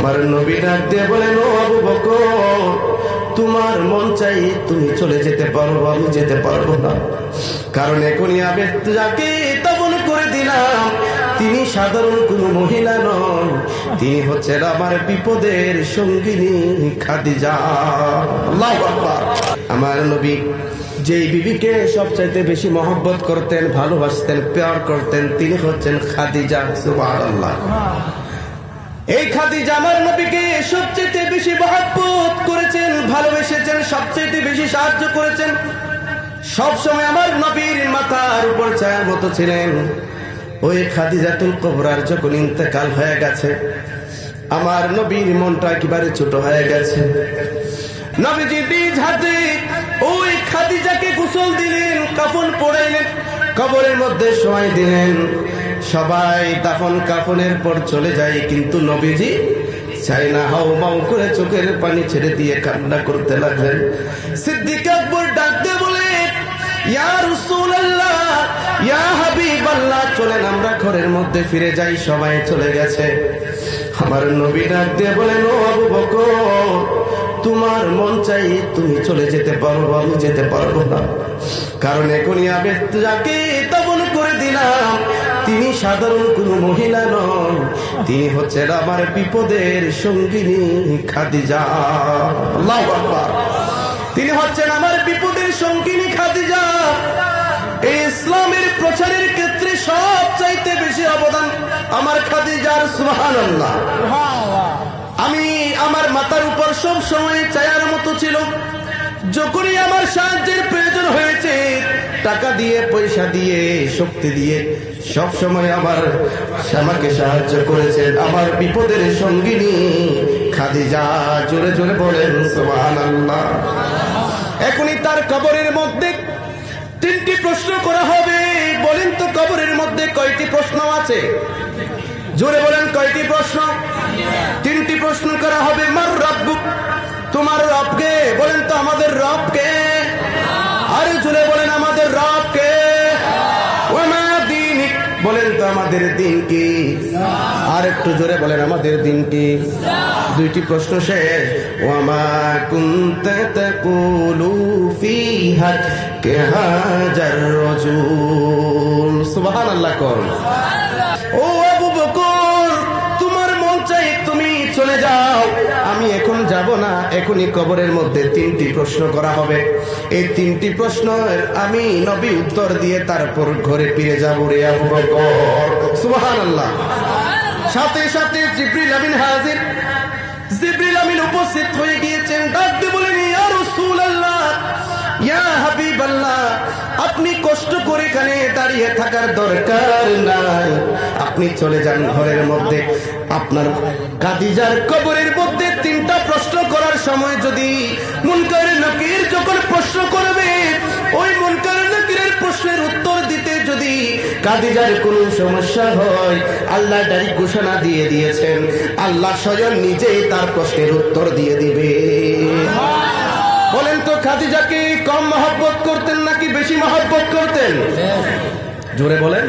আমার নবী ডাক দিয়ে বলেন আবু বকর, তোমার মন চাই তুমি চলে যেতে পারো আমি যেতে পারব না। কারণ এখনই আমি যাকে তখন করে দিলাম, তিনি সাধারণ কোন মহিলা নন তিনি হচ্ছেন আমার বিপদের সঙ্গিনী খাদিজা। আল্লাহু। আমার নবী যেই বিবিকে সবচাইতে বেশি মহব্বত করতেন, ভালোবাসতেন, পেয়ার করতেন, তিনি হচ্ছেন খাদিজা, সুবহানাল্লাহ। এই খাদিজা আমার নবীকে সবচেয়ে বেশি মহব্বত করেছেন, ভালোবেসেছেন, সবচেয়ে বেশি সাহায্য করেছেন। সব সময় আমার নবীর মাথার উপর ছায়ার মতো ছিলেন। ওই খাদিজাতুল কবরার যখন ইন্তেকাল হয়ে গেছে, আমার নবীর মনটা একেবারে ছোট হয়ে গেছে। নবীজি নিজ হাতে ওই খাদিজাকে গোসল দিলেন, কাফন পড়াইলেন কবরের মধ্যে শোয়াই দিলেন। সবাই দাফন কাফনের পর চলে যায়, কিন্তু নবীজি চাই না হাও মাও করে চোখের পানি ছেড়ে দিয়ে কান্না করতে লাগলেন। সিদ্দিক আকবর ডাকতে বলে চলেন আমরা ঘরের মধ্যে ফিরে যাই, সবাই চলে গেছে। আমার নবী ডাক দিয়ে বলেন, ও আবু তোমার মন চাই তুমি চলে যেতে পারো, আমি যেতে পারব না। কারণ এখনই আমি যাকে তখন করে দিলাম, তিনি সাধারণ কোন মহিলা নন তিনি হচ্ছেন আমার বিপদের সঙ্গিনী খাদিজা। তিনি হচ্ছেন আমার বিপদের সঙ্গিনী খাদিজা। এই ইসলামের প্রচারের ক্ষেত্রে সব চাইতে বেশি অবদান আমার খাদিজার সুহান আমি আমার মাথার উপর সব সময় চায়ার মতো ছিল। যখনই আমার সাহায্যের প্রয়োজন হয়েছে, টাকা দিয়ে, পয়সা দিয়ে, শক্তি দিয়ে, সব সময় আমার আমাকে সাহায্য করেছেন। আমার বিপদের সঙ্গিনী খাদিজা, জোরে জোরে বলেন সোহান আল্লাহ এখনই তার কবরের মধ্যে তিনটি প্রশ্ন করা হবে। বলেন তো কবরের মধ্যে কয়টি প্রশ্ন আছে? জোরে বলেন, কয়টি প্রশ্ন? তিনটি প্রশ্ন করা হবে, মার রব্বু তোমার রবকে? বলেন তো আমাদের রবকে। আরে জোরে বলেন, আমাদের রবকে? বলেন তো আমাদের দিন কি আর একটু জোরে বলেন, আমাদের দিন কি দুইটি প্রশ্ন শেষ, ওয়ামা কুনতা তাকুলু ফিহা, কে হাজার রাজুল? সুবহানাল্লাহ কর ও চলে যাও। আমি এখন যাব না। এখনই কবরের মধ্যে তিনটি প্রশ্ন করা হবে। এই তিনটি প্রশ্ন আমি নবী উত্তর দিয়ে তারপর ঘরে ফিরে যাব রে আবু বকর। সুবহানাল্লাহ। সাথে সাথে জিব্রিল আমিন হাজির। জিব্রিল আমিন উপস্থিত হয়ে গিয়েছেন। ডাক দিয়ে বলেন, ইয়া রাসূলুল্লাহ, ইয়া হাবিবাল্লাহ, আপনি কষ্ট করে এখানে দাঁড়িয়ে থাকার দরকার নাই। আপনি চলে যান ঘরের মধ্যে। আপনার কাদিজার কবরের মধ্যে তিনটা প্রশ্ন করার সময় যদি মুনকারের নকির যখন প্রশ্ন করবে ওই মুনকারের নকিরের প্রশ্নের উত্তর দিতে যদি কাদিজার কোন সমস্যা হয় আল্লাহ ডারি ঘোষণা দিয়ে দিয়েছেন। আল্লাহ স্বয়ং নিজেই তার প্রশ্নের উত্তর দিয়ে দিবে। বলেন তো খাদিজাকে কম মহব্বত করতেন নাকি বেশি মহব্বত করতেন? জোরে বলেন।